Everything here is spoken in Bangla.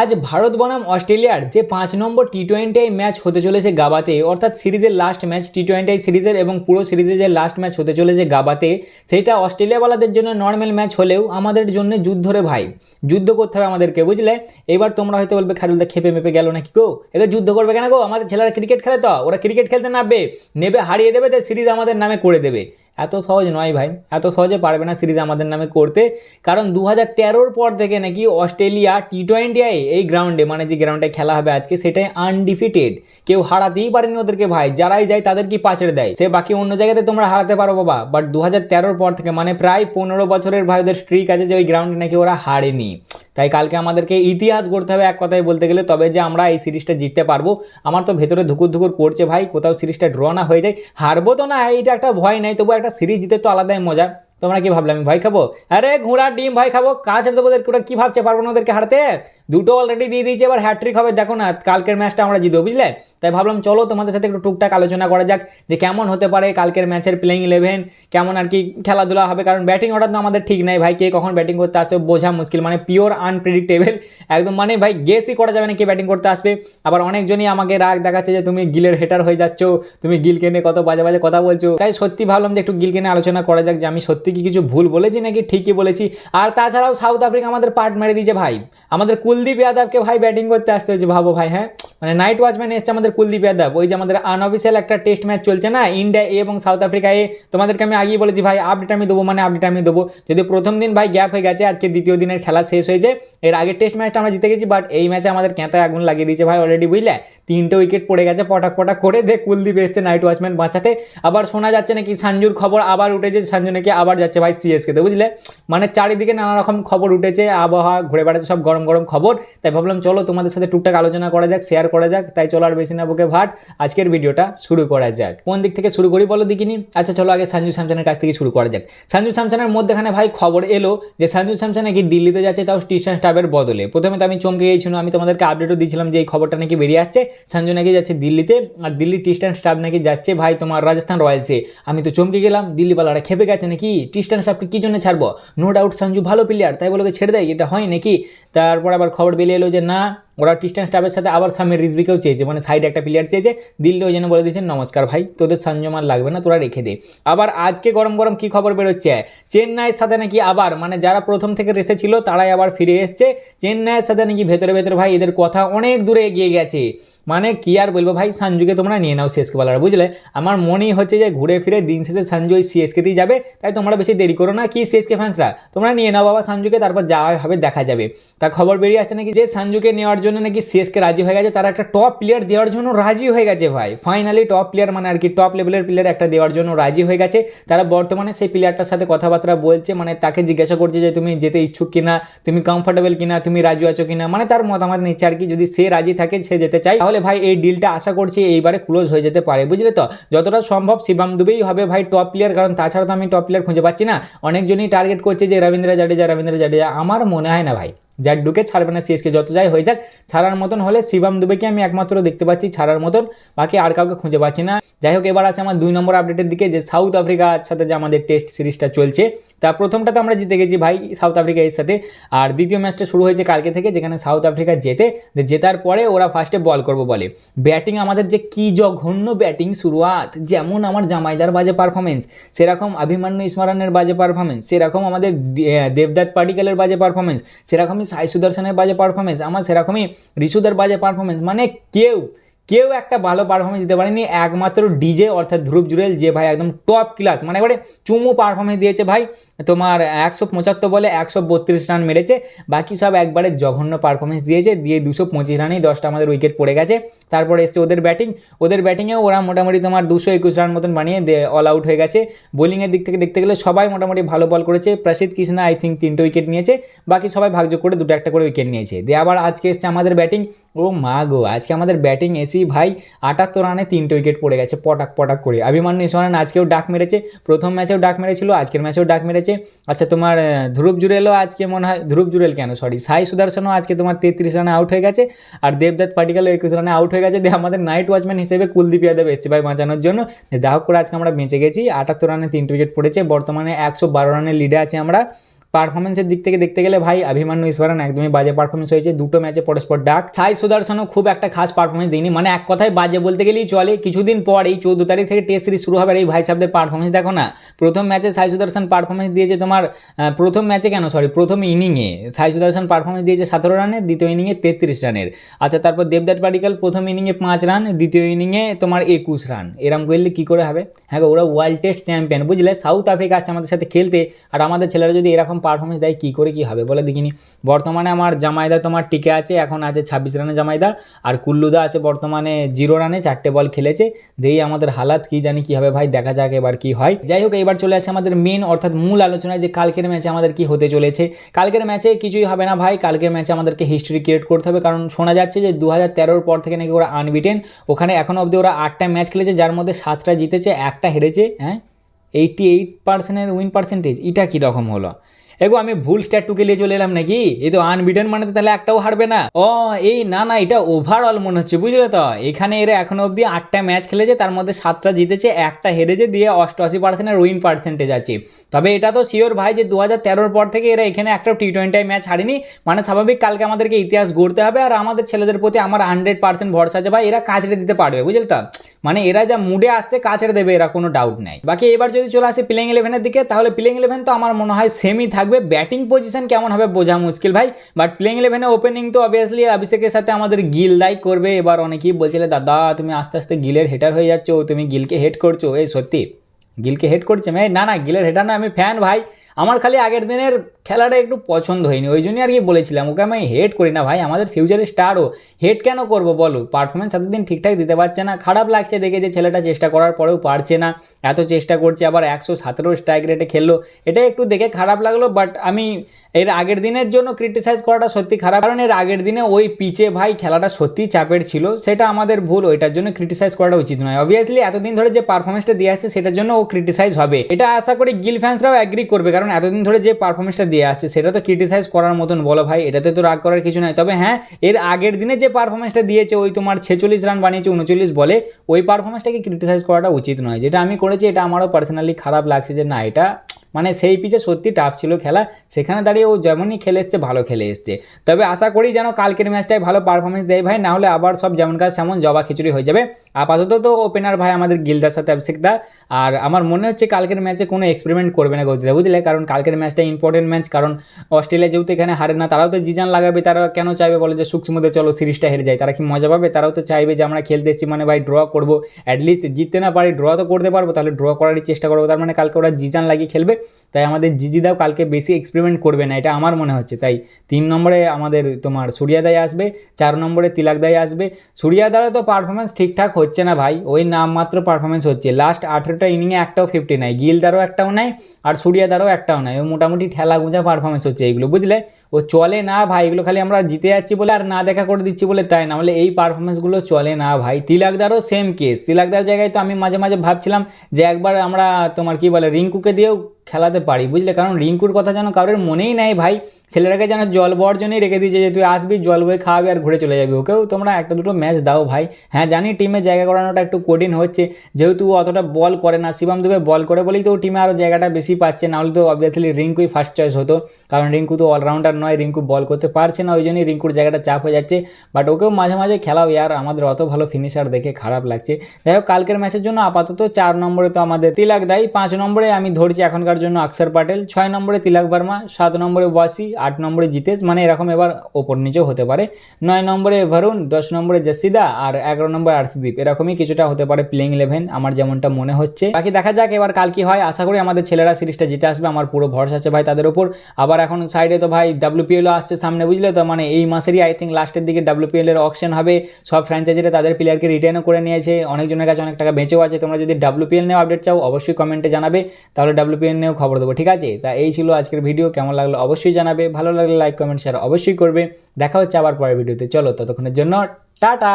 আজ ভারত বনাম অস্ট্রেলিয়ার যে পাঁচ নম্বর টি টোয়েন্টি ম্যাচ হতে চলেছে গাবাতে, অর্থাৎ সিরিজের লাস্ট ম্যাচ টি টোয়েন্টি সিরিজের এবং পুরো সিরিজের যে লাস্ট ম্যাচ হতে চলেছে গাবাতে, সেটা অস্ট্রেলিয়াওয়ালাদের জন্য নর্মাল ম্যাচ হলেও আমাদের জন্য যুদ্ধ রে ভাই। যুদ্ধ করতে হবে আমাদেরকে, বুঝলে? এবার তোমরা হয়তো বলবে, খারুলদা খেপে মেপে গেল নাকি গো? এদের যুদ্ধ করবে কেন গো? আমাদের ছেলেরা ক্রিকেট খেলে তো, ওরা ক্রিকেট খেলতে নামবে। নেবে, হারিয়ে দেবে, তো সিরিজ আমাদের নামে করে দেবে। এত সহজ নয় ভাই, এত সহজে পারবে না সিরিজ আমাদের নামে করতে। কারণ দু হাজার তেরোর পর থেকে নাকি অস্ট্রেলিয়া টি টোয়েন্টি এই গ্রাউন্ডে মানে যে গ্রাউন্ডে খেলা হবে আজকে, সেটাই আনডিফিটেড কেউ হারাতেই পারেনি ওদেরকে ভাই, যারাই যায় তাদের কি পাচড়ে দেয়? সে বাকি অন্য জায়গাতে তোমরা হারাতে পারো বাবা। বাট দু হাজার তেরোর পর থেকে মানে প্রায় পনেরো বছরের ভাই ওদের স্ট্রিক আছে যে ওই গ্রাউন্ডে নাকি ওরা হারেনি। তাই কালকে আমাদেরকে ইতিহাস গড়তে হবে এক কথায় বলতে গেলে। তবে যে আমরা এই সিরিজটা জিততে পারব, আমার তো ভেতরে ধুকুর ধুকুর করছে ভাই, কোথাও সিরিজটা ড্র না হয়ে যায়। হারবো তো না, এইটা একটা ভয় নেই তবু একটা সিরিজ জিতে তো আলাদাই মজা। তোমরা কি ভাবলে আমি ভয় খাব? আরে ঘোড়ার ডিম ভাই খাব কাজ দেবো ওদের ওরা কি ভাবছে? পারব না ওদেরকে হারতে? দুটো অলরেডি দিয়ে দিয়েছে, এবার হ্যাট্রিক হবে। দেখো না, কালকের ম্যাচটা আমরা জিতবো, বুঝলে? তাই ভাবলাম চলো তোমাদের সাথে একটু টুকটাক আলোচনা করা যাক যে কেমন হতে পারে কালকের ম্যাচের প্লেইং ইলেভেন কেমন আর কি খেলাধুলা হবে, কারণ ব্যাটিং অর্ডার তো আমাদের ঠিক নাই। ভাই, কে কখন ব্যাটিং করতে আসবে বোঝা মুশকিল মানে পিওর আনপ্রেডিক্টেবল একদম মানে ভাই গেসই করা যাবে না কে ব্যাটিং করতে আসবে। আবার অনেকজনই আমাকে রাগ দেখাচ্ছে যে তুমি গিলের হেটার হয়ে যাচ্ছ, তুমি গিলকে নিয়ে কত বাজে বাজে কথা বলছো। তাই সত্যি ভাবলাম যে একটু গিলকে নিয়ে আলোচনা করা যাক যে আমি সত্যি কি কিছু ভুল বলেছি নাকি ঠিকই বলেছি। আর তাছাড়াও সাউথ আফ্রিকা আমাদের পার্ট মেরে দিয়েছে, ভাই। আমাদের কুলদীপ যাদবকে ভাই ব্যাটিং করতে আসতে হয়েছে, ভাবো ভাই হ্যাঁ? মানে নাইট ওয়াচম্যান এসছে আমাদের কুলদীপ যাদব। ওই যে আমাদের আনঅফিসিয়াল একটা টেস্ট ম্যাচ চলছে না ইন্ডিয়া এ এবং সাউথ আফ্রিকা এ তোমাদেরকে আমি আগেই বলেছি ভাই আপডেট আমি দেবো মানে আপডেট আমি দেবো। যদি প্রথম দিন ভাই গ্যাপ হয়ে গেছে, আজকে দ্বিতীয় দিনের খেলা শেষ হয়েছে। এর আগের টেস্ট ম্যাচটা আমরা জিতে গেছি বাট এই ম্যাচে আমাদের ক্যাঁতায় আগুন লাগিয়ে দিয়েছে ভাই অলরেডি বুঝলে? তিনটে উইকেট পড়ে গেছে, পটাক পটাক করে দে কুলদীপ এসছে নাইট ওয়াচম্যান বাঁচাতে। আবার শোনা যাচ্ছে নাকি সঞ্জুর খবর আবার উঠেছে সঞ্জু নাকি আবার যাচ্ছে ভাই সিএসকে সিএসকেতে বুঝলে? মানে চারিদিকে নানা রকম খবর উঠেছে, আবহাওয়া ঘুরে বেড়াচ্ছে, সব গরম গরম খবর। তাই ভাবলাম, চলো তোমাদের সাথে টুকটাক আলোচনা করা যাক শেয়ার করা যাক, তাই চলো আর বেশি না বুকে ভাট, আজকের ভিডিওটা শুরু করা যাক। কোন দিক থেকে শুরু করি বলো দেখিনি? আচ্ছা চলো আগে সঞ্জু স্যামসনের কাছ থেকে শুরু করা যাক। সঞ্জু স্যামসনের মধ্যেখানে ভাই খবর এলো যে সঞ্জু স্যামসন নাকি দিল্লিতে যাচ্ছে, তাও টিউশন স্টাফের বদলে। প্রথমে তো আমি চমকে গিয়েছিলাম, আমি তোমাদেরকে আপডেটও দিয়েছিলাম যে, এই খবরটা নাকি বেরিয়ে আসছে। সঞ্জু নাকি যাচ্ছে দিল্লিতে, আর দিল্লি টিস্টান স্টাফ নাকি যাচ্ছে ভাই তোমার রাজস্থান রয়্যালসে। আমি তো চমকে গেলাম, দিল্লিওয়ালারা খেপে গেছে নাকি? টিস্টান স্টাফকে কী জন্য ছাড়বো? নো ডাউট সঞ্জু ভালো প্লেয়ার তাই বলে ছেড়ে দেয় এটা হয় নাকি? তারপর আবার খবর বেরিয়ে এলো যে না ওরা টিস্টান স্টাফের সাথে আবার সামের রিজবিকেও চেয়েছে মানে সাইডে একটা প্লেয়ার চেয়েছে। দিল্লি ওই জন্য বলে দিয়েছেন, নমস্কার ভাই, তোদের সঞ্জমান লাগবে না, তোরা রেখে দে। আবার আজকে গরম গরম কি খবর বেরোচ্ছে? চেন্নাইয়ের সাথে নাকি আবার মানে যারা প্রথম থেকে রেসে ছিল, তারাই আবার ফিরে এসছে। চেন্নাইয়ের সাথে নাকি ভেতরে ভেতরে ভাই, এদের কথা অনেক দূরে এগিয়ে গেছে। মানে কি আর বলব ভাই সঞ্জুকে তোমরা নিয়ে নাও সিএসকে বলার, বুঝলে? আমার মনেই হচ্ছে যে ঘুরে ফিরে দিন শেষে সঞ্জু ওই সিএসকেতেই যাবে, তাই তোমরা বেশি দেরি করো না, কি সিএসকে ফ্যান্সরা তোমরা নিয়ে নাও বাবা সঞ্জুকে তারপর যা হবে দেখা যাবে। তা খবর বেরিয়ে আসছে নাকি যে সঞ্জুকে নেওয়ার জন্য নাকি সিএসকে রাজি হয়ে গেছে, তারা একটা টপ প্লেয়ার দেওয়ার জন্য রাজি হয়ে গেছে ভাই। ফাইনালি টপ প্লেয়ার মানে আর কি টপ লেভেলের প্লেয়ার একটা দেওয়ার জন্য রাজি হয়ে গেছে। তারা বর্তমানে সেই প্লেয়ারটার সাথে কথাবার্তা বলছে মানে তাকে জিজ্ঞাসা করছে যে তুমি যেতে ইচ্ছুক কিনা, তুমি কমফোর্টেবল কিনা, তুমি রাজি আছো কিনা মানে তার মতামত নিচ্ছে আর কি। যদি সে রাজি থাকে, সে যেতে চায়। তাহলে ভাই এই ডিলটা আশা করছি এইবারে ক্লোজ হয়ে যেতে পারে, বুঝলে তো? যতটা সম্ভব শিবাম দুবেই হবে ভাই টপ প্লেয়ার কারণ তাছাড়া তো আমি টপ প্লেয়ার খুঁজে পাচ্ছি না। অনেকজনই টার্গেট করছে যে রবীন্দ্র জাডেজা রবীন্দ্র জাডেজা। আমার মনে হয় না ভাই। জাড্ডুকে ছাড়বে না সিএসকে যত যাই হয়ে যাক, ছাড়ার মতন হলে শিবাম দুবেকে আমি একমাত্র দেখতে পাচ্ছি ছাড়ার মতন। বাকি আর কাউকে খুঁজে পাচ্ছি না। যাই হোক এবার আছে আমার দুই নম্বর আপডেটের দিকে, যে সাউথ আফ্রিকার সাথে যে আমাদের টেস্ট সিরিজটা চলছে, তা প্রথমটাতে আমরা জিতে গেছি ভাই সাউথ আফ্রিকা এর সাথে। আর দ্বিতীয় ম্যাচটা শুরু হয়েছে কালকে থেকে, যেখানে সাউথ আফ্রিকা জেতে জেতার পরে ওরা ফার্স্টে বল করব বলে। ব্যাটিং আমাদের যে কী জঘন্য ব্যাটিং শুরুয়াত, যেমন আমার জামাইদার বাজে পারফরমেন্স সেরকম অভিমান্যু স্মরণের বাজে পারফরমেন্স সেরকম আমাদের দেবদাত পাটিকালের বাজে পারফরমেন্স সেরকমই সাই সুদর্শনের বাজে পারফরমেন্স আমার সেরকমই ঋষুদের বাজে পারফরমেন্স মানে কেউ কেউ একটা ভালো পারফরমেন্স দিতে পারেনি, একমাত্র ডিজে অর্থাৎ ধ্রুব জুরেল যে ভাই একদম টপ ক্লাস মানে এবারে চুমু পারফরমেন্স দিয়েছে ভাই। তোমার একশো পঁচাত্তর বলে একশো বত্রিশ রান মেরেছে। বাকি সব একবারে জঘন্য পারফরমেন্স দিয়েছে। দিয়ে দুশো পঁচিশ রানেই দশটা আমাদের উইকেট পড়ে গেছে। তারপরে এসছে ওদের ব্যাটিং ওদের ব্যাটিংয়েও ওরা মোটামুটি তোমার দুশো একুশ রান মতন বানিয়ে অল আউট হয়ে গেছে। বোলিংয়ের দিক থেকে দেখতে গেলে সবাই মোটামুটি ভালো বল করেছে। প্রসিদ্ধ কৃষ্ণা আই থিঙ্ক তিনটে উইকেট নিয়েছে। বাকি সবাই ভাগযোগ করে দুটো একটা করে উইকেট নিয়েছে। দিয়ে আবার আজকে এসছে আমাদের ব্যাটিং ও মা গো, আজকে আমাদের ব্যাটিং এসেই ভাই আটাত্তর রানে তিনটে উইকেট পড়ে গেছে, পটাক পটাক করে। অভিমান্যু ইসমারান আজকেও ডাক মেরেছে, প্রথম ম্যাচেও ডাক মেরেছিল, আজকের ম্যাচেও ডাক মেরেছে। আচ্ছা তোমার ধ্রুব জুরেলও আজকে মনে হয়, ধ্রুব জুরেল কেন? সরি সাই সুদর্শনও আজকে তোমার তেত্রিশ রানে আউট হয়ে গেছে, আর দেবদত্ত পাটিকালও একুশ রানে আউট হয়ে গেছে। দিয়ে আমাদের নাইট ওয়াচম্যান হিসেবে কুলদীপ যাদব এসছে ভাই বাঁচানোর জন্য। যা হোক করে আজকে আমরা বেঁচে গেছি, আটাত্তর রানে তিনটে উইকেট পড়েছে, বর্তমানে একশো বারো রানের লিডে আছি আমরা। পারফরমেন্সের দিক থেকে দেখতে গেলে ভাই অভিমান্য ঈশ্বরন একদমই বাজে পারফরমেন্স হয়েছে। দুটো ম্যাচে পরস্পর ডাক। সাই সুদর্শনও খুব একটা খাস পারফরমেন্স দিইনি মানে এক কথায় বাজে বলতে গেলেই চলে। কিছুদিন পর এই চৌদ্দ তারিখ থেকে টেস্ট সিরিজ শুরু হবে। আর এই ভাই সাহেবদের পারফরমেন্স দেখো না। প্রথম ম্যাচে সাই সুদর্শন পারফরমেন্স দিয়েছে তোমার প্রথম ম্যাচে কেন? সরি প্রথম ইনিংয়ে সাই সুদর্শন পারফরমেন্স দিয়েছে সতেরো রানের দ্বিতীয় ইনিংয়ে তেত্রিশ রানের আচ্ছা তারপর দেবদাট পাডিকাল প্রথম ইনিংয়ে পাঁচ রান দ্বিতীয় ইনিংয়ে তোমার একুশ রান এরম করলে কী করে হবে? হ্যাঁ ওরা ওয়ার্ল্ড টেস্ট চ্যাম্পিয়ন বুঝলে? সাউথ আফ্রিকা আসছে আমাদের সাথে খেলতে। আর আমাদের ছেলেরা যদি এরকম পারফরমেন্স দেয়, কী করে কী হবে বলে দেখিনি। বর্তমানে আমার জামাইদা তোমার টিকে আছে, এখন আছে ছাব্বিশ রানে জামাইদা, আর কুল্লুদা আছে বর্তমানে জিরো রানে চারটে বল খেলেছে। দেই আমাদের হালাত, কি জানি কি হবে ভাই, দেখা যাক এবার কী হয়। যাই হোক, এবার চলে আসে আমাদের মেন অর্থাৎ মূল আলোচনায় যে কালকের ম্যাচে আমাদের কি হতে চলেছে। কালকের ম্যাচে কিছুই হবে না ভাই, কালকের ম্যাচে আমাদেরকে হিস্ট্রি ক্রিয়েট করতে হবে, কারণ শোনা যাচ্ছে যে দু হাজার পর থেকে নাকি ওরা আনবিটেন ওখানে এখনও অবধি ওরা আটটা ম্যাচ খেলেছে, যার মধ্যে সাতটা জিতেছে, একটা হেরেছে হ্যাঁ? এইটটি এইট পার্সেন্টের উইন পার্সেন্টেজ এটা কীরকম হলো? এগো, আমি ভুল স্ট্যাট টুকে নিয়ে চলে এলাম নাকি? এই তো আনবিটেন মানে তো তাহলে একটাও হারবে না। ও, এই না না, এটা ওভারঅল মনে হচ্ছে, বুঝলে তো? এখানে এরা এখনও অবধি আটটা ম্যাচ খেলেছে, তার মধ্যে সাতটা জিতেছে, একটা হেরেছে, দিয়ে অষ্টআশি পার্সেন্টের উইন পার্সেন্টেজ আছে। তবে এটা তো শিওর ভাই যে দু হাজার তেরোর পর থেকে এরা এখানে একটা টি টোয়েন্টি ম্যাচ হারেনি। মানে স্বাভাবিক কালকে আমাদেরকে ইতিহাস গড়তে হবে, আর আমাদের ছেলেদের প্রতি আমার হান্ড্রেড পার্সেন্ট ভরসা আছে ভাই, এরা কাজড়ে দিতে পারবে, বুঝলে তো? মানে এরা যা মুডে আসছে কাছের দেবে, এরা কোনো ডাউট নাই। বাকি এবার যদি চলে আসে প্লেইং ইলেভেনের দিকে, তাহলে প্লেইং ইলেভেন তো আমার মনে হয় সেমই থাকবে। ব্যাটিং পজিশন কেমন হবে বোঝা মুশকিল ভাই। বাট প্লেইং ইলেভেনে ওপেনিং তো অবভিয়াসলি অভিষেকের সাথে আমাদের গিল দাই করবে। এবার অনেকেই বলছিলে, দাদা, তুমি আস্তে আস্তে গিলের হেটার হয়ে যাচ্ছ। তুমি গিলকে হেড করছ। এই সত্যি গিলকে হেড করছে ভাই না না গিলের হেটার না আমি ফ্যান ভাই। আমার খালি আগের দিনের খেলাটা একটু পছন্দ হয়নি, ওই জন্যই আর কি বলেছিলাম, ওকে আমি হেড করি না ভাই, আমাদের ফিউচারের স্টারও হেড কেন করব বলো? পারফরমেন্স এতদিন ঠিকঠাক দিতে পারছে না, খারাপ লাগছে দেখে যে ছেলেটা চেষ্টা করার পরেও পারছে না, এত চেষ্টা করছে, আবার একশো সতেরো স্ট্রাইক রেটে খেললো। এটা একটু দেখে খারাপ লাগল বাট আমি এর আগের দিনের জন্য ক্রিটিসাইজ করাটা সত্যি খারাপ, কারণ এর আগের দিনে ওই পিচে ভাই খেলাটা সত্যি চাপের ছিল, সেটা আমাদের ভুল, ওইটার জন্য ক্রিটিসাইজ করাটা উচিত নয়। অবভিয়াসলি এতদিন ধরে যে পারফরমেন্সটা দিয়ে আসছে, সেটার জন্য ও ক্রিটিসাইজ হবে। এটা আশা করি গিল ফ্যান্সরাও অ্যাগ্রি করবে, কারণ এতদিন ধরে যে পারফরমেন্সটা দিয়ে আসছে, সেটা তো ক্রিটিসাইজ করার মতন, বলো ভাই, এটাতে তো রাগ করার কিছু নয় তবে হ্যাঁ এর আগের দিনে যে পারফরমেন্সটা দিয়েছে, ওই তোমার ছেচল্লিশ রান বানিয়েছে, উনচল্লিশ বলে, ওই পারফরমেন্সটাকে ক্রিটিসাইজ করাটা উচিত নয়। যেটা আমি করেছি, এটা আমারও পার্সোনালি খারাপ লাগছে যে, না, এটা মানে সেই পিচে সত্যি টাফ ছিল খেলা। সেখানে দাঁড়িয়ে ও যেমনই খেলে এসছে, ভালো খেলে এসছে। তবে আশা করি যেন কালকের ম্যাচটায় ভালো পারফরমেন্স দেয় ভাই, নাহলে আবার সব যেমন কাজ তেমন জবা খিচুড়ি হয়ে যাবে। আপাতত তো ওপেনার ভাই আমাদের গিলদার সাথে অভিষেক দা। আর আমার মনে হচ্ছে কালকের ম্যাচে কোনো এক্সপেরিমেন্ট করবে না গৌতিদা বুঝলে? কারণ কালকের ম্যাচটা ইম্পর্টেন্ট ম্যাচ কারণ অস্ট্রেলিয়া যেহেতু এখানে হারে না, তারাও তো জিজান লাগাবে তারা কেন চাইবে বলে যে সূক্ষ্মতে চলো, সিরিজটা হেরে যায়। তারা কি মজা পাবে? তারাও তো চাইবে যে আমরা খেলতে এসেছি মানে ভাই ড্র করব। অ্যাটলিস্ট জিততে না পারি ড্র তো করতে পারব, তাহলে ড্র করারই চেষ্টা করব। তার মানে কালকে ওরা জিজান লাগিয়ে খেলবে। তাই আমাদের জিজিদাও কালকে বেশি এক্সপেরিমেন্ট করবে না, এটা আমার মনে হচ্ছে। তাই তিন নম্বরে আমাদের তোমার সূর্যাদায় আসবে, চার নম্বরে তিলাকদাই আসবে। সূর্যাদারও তো পারফরমেন্স ঠিকঠাক হচ্ছে না ভাই, ওই নামমাত্র পারফরমেন্স হচ্ছে। লাস্ট আঠেরোটা ইনিংয়ে একটাও ফিফটি নাই গিলদারও একটাও নাই, আর সূর্যাদারও একটাও নাই। ও মোটামুটি ঠেলা গুঁজা পারফরমেন্স হচ্ছে এইগুলো বুঝলে? ও চলে না ভাই, এগুলো খালি আমরা জিতে যাচ্ছি বলে আর না দেখা করে দিচ্ছি বলে তাই না হলে এই পারফরমেন্সগুলো চলে না ভাই। তিলাকদারও সেম কেস তিলাকদার জায়গায় তো আমি মাঝে মাঝে ভাবছিলাম যে একবার আমরা তোমার কি বলে রিঙ্কুকে দিয়েও খেলাতে পারি বুঝলে? কারণ রিঙ্কুর কথা যেন কারোর মনেই নেয় ভাই। ছেলেটাকে যেন জল বর্জনই রেখে দিয়েছে যে তুই আসবি, জল বয়ে খাওয়াবি আর ঘুরে চলে যাবি। ওকেও তোমরা একটা দুটো ম্যাচ দাও ভাই। হ্যাঁ জানি টিমে জায়গা করানোটা একটু কঠিন হচ্ছে, যেহেতু ও অতটা বল করে না। শিবম দুবে বল করে বলেই তো টিমে আরও জায়গাটা বেশি পাচ্ছে নাহলে তো অবভিয়াসলি রিঙ্কুই ফার্স্ট চয়েস হতো। কারণ রিঙ্কু তো অলরাউন্ডার নয়, রিঙ্কু বল করতে পারছে না, ওই জন্যই রিঙ্কুর জায়গাটা চাপ হয়ে যাচ্ছে। বাট ওকেও মাঝে মাঝে খেলাও, ইয়ার আমাদের অত ভালো ফিনিশার দেখে খারাপ লাগছে। যাই হোক, কালকের ম্যাচের জন্য আপাতত চার নম্বরে তো আমাদের তিলাক দেয় পাঁচ নম্বরে আমি ধরছি এখনকার জন্য অক্ষর পাটেল, ছয় নম্বরে তিলাক বর্মা, সাত নম্বরে ওয়াসি আট নম্বরে জিতেশ মানে এরকম এবার ওপর নিচেও হতে পারে। নয় নম্বরে ভরুণ দশ নম্বরে জসিদা আর এগারো নম্বরে আর্শদীপ। এরকমই কিছুটা হতে পারে প্লেইং ইলেভেন আমার যেমনটা মনে হচ্ছে। বাকি দেখা যাক এবার কাল কি হয়। আশা করি আমাদের ছেলেরা সিরিজটা জিতে আসবে, আমার পুরো ভরসা আছে ভাই তাদের উপর। আবার এখন সাইডে তো ভাই ডাব্লিউপিএলও আসছে সামনে, বুঝলে তো? মানে এই মাসেরই আই থিঙ্ক লাস্টের দিকে ডাব্লিউপিএল এর অকশন হবে। সব ফ্র্যাঞ্চাইজিরা তাদের প্লেয়ারকে রিটার্নও করে নিয়েছে। অনেকজনের কাছে অনেক টাকা বেঁচেও আছে। তোমরা যদি ডাব্লিউপিএল নিয়েও আপডেট চাও, অবশ্যই কমেন্টে জানাবে। তাহলে ডাব্লিউপিএল নিয়েও খবর দেবো, ঠিক আছে? তা এই ছিল আজকের ভিডিও কেমন লাগল অবশ্যই জানাবে। ভালো লাগলে লাইক কমেন্ট শেয়ার অবশ্যই করবে। দেখা হচ্ছে আবার পরের ভিডিওতে। চলো, ততক্ষণের জন্য টাটা!